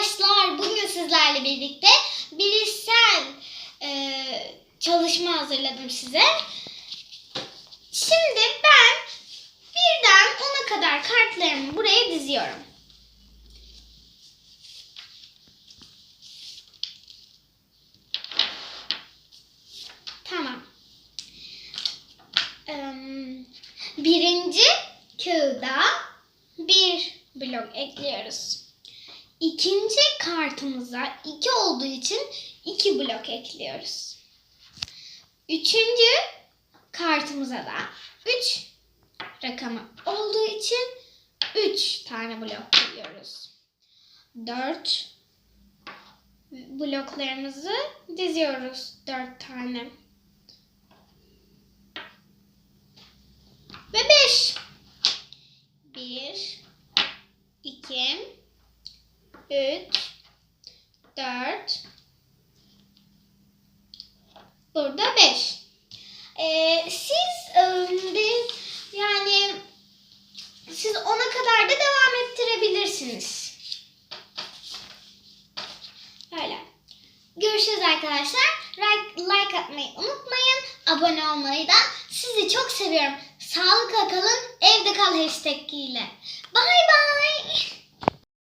arkadaşlar bugün sizlerle birlikte bilişsel e, çalışma hazırladım size. Şimdi ben birden 10'a kadar kartlarımı buraya diziyorum. Tamam. Em, Birinci kağıda bir blok ekliyoruz. İkinci kartımıza 2 olduğu için 2 blok ekliyoruz. Üçüncü kartımıza da 3 rakamı olduğu için 3 tane blok koyuyoruz. 4 bloklarımızı diziyoruz 4 tane. Ve 5. 1 2 3 4 Burada 5. Ee, siz e, bir yani siz ona kadar da devam ettirebilirsiniz. Öyle. Görüşürüz arkadaşlar. Like, like atmayı unutmayın. Abone olmayı da. Sizi çok seviyorum. Sağlıkla kalın. Evde kal hashtag ile. Bye bye.